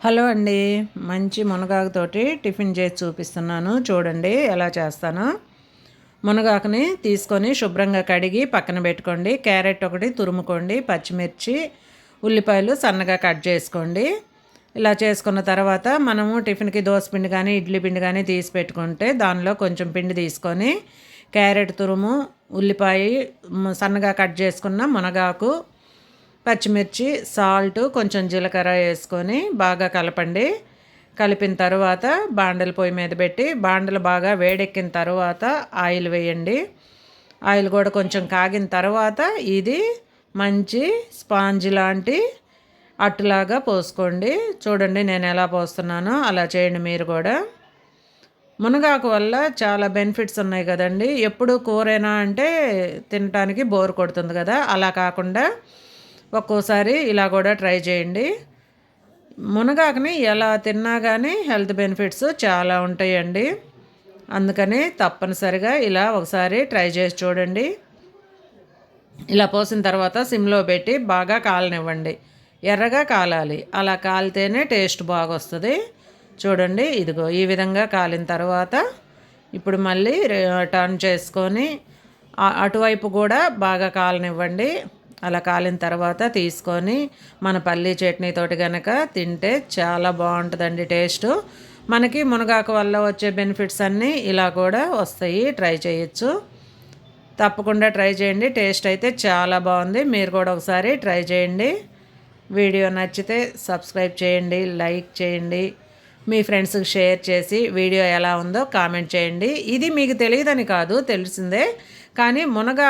Hello అండి. మంచి మునగాకుతోటి tiffin చేసి చూపిస్తున్నాను. చూడండి ఎలా చేస్తాను. మునగాకుని తీసుకొని శుభ్రంగా కడిగి పక్కన పెట్టుకోండి. క్యారెట్ ఒకటి తురుముకోండి. పచ్చిమిర్చి ఉల్లిపాయలు సన్నగా కట్ చేసుకోండి. ఇలా చేసుకున్న తర్వాత మనము టిఫిన్కి దోశ పిండి కానీ ఇడ్లీ పిండి కానీ తీసి పెట్టుకుంటే దానిలో కొంచెం పిండి తీసుకొని క్యారెట్ తురుము ఉల్లిపాయ సన్నగా కట్ చేసుకున్న మునగాకు పచ్చిమిర్చి సాల్ట్ కొంచెం జీలకర్ర వేసుకొని బాగా కలపండి. కలిపిన తర్వాత బాండల పొయ్యి మీద పెట్టి బాండలు బాగా వేడెక్కిన తర్వాత ఆయిల్ వేయండి. ఆయిల్ కూడా కొంచెం కాగిన తర్వాత ఇది మంచి స్పాంజ్ లాంటి అట్టులాగా పోసుకోండి. చూడండి నేను ఎలా పోస్తున్నానో అలా చేయండి మీరు కూడా. మునగాకు వల్ల చాలా బెనిఫిట్స్ ఉన్నాయి కదండి. ఎప్పుడు కూరైనా అంటే తినటానికి బోర్ కొడుతుంది కదా. అలా కాకుండా ఒక్కోసారి ఇలా కూడా ట్రై చేయండి. మునగాకుని ఎలా తిన్నా కానీ హెల్త్ బెనిఫిట్స్ చాలా ఉంటాయండి. అందుకని తప్పనిసరిగా ఇలా ఒకసారి ట్రై చేసి చూడండి. ఇలా పోసిన తర్వాత సిమ్లో పెట్టి బాగా కాలనివ్వండి. ఎర్రగా కాలాలి. అలా కాలితేనే టేస్ట్ బాగా వస్తుంది చూడండి ఇదిగో ఈ విధంగా కాలిన తర్వాత ఇప్పుడు మళ్ళీ టర్న్ చేసుకొని అటువైపు కూడా బాగా కాలనివ్వండి. అలా కాలిన తర్వాత తీసుకొని మన పల్లీ చట్నీతోటి కనుక తింటే చాలా బాగుంటుందండి టేస్ట్. మనకి మునగాకు వల్ల వచ్చే బెనిఫిట్స్ అన్నీ ఇలా కూడా వస్తాయి. ట్రై చేయొచ్చు. తప్పకుండా ట్రై చేయండి. టేస్ట్ అయితే చాలా బాగుంది. మీరు కూడా ఒకసారి ట్రై చేయండి. వీడియో నచ్చితే సబ్స్క్రైబ్ చేయండి లైక్ చేయండి. మీ ఫ్రెండ్స్కి షేర్ చేసి వీడియో ఎలా ఉందో కామెంట్ చేయండి. ఇది మీకు తెలియదని కాదు తెలిసిందే. కానీ మునగా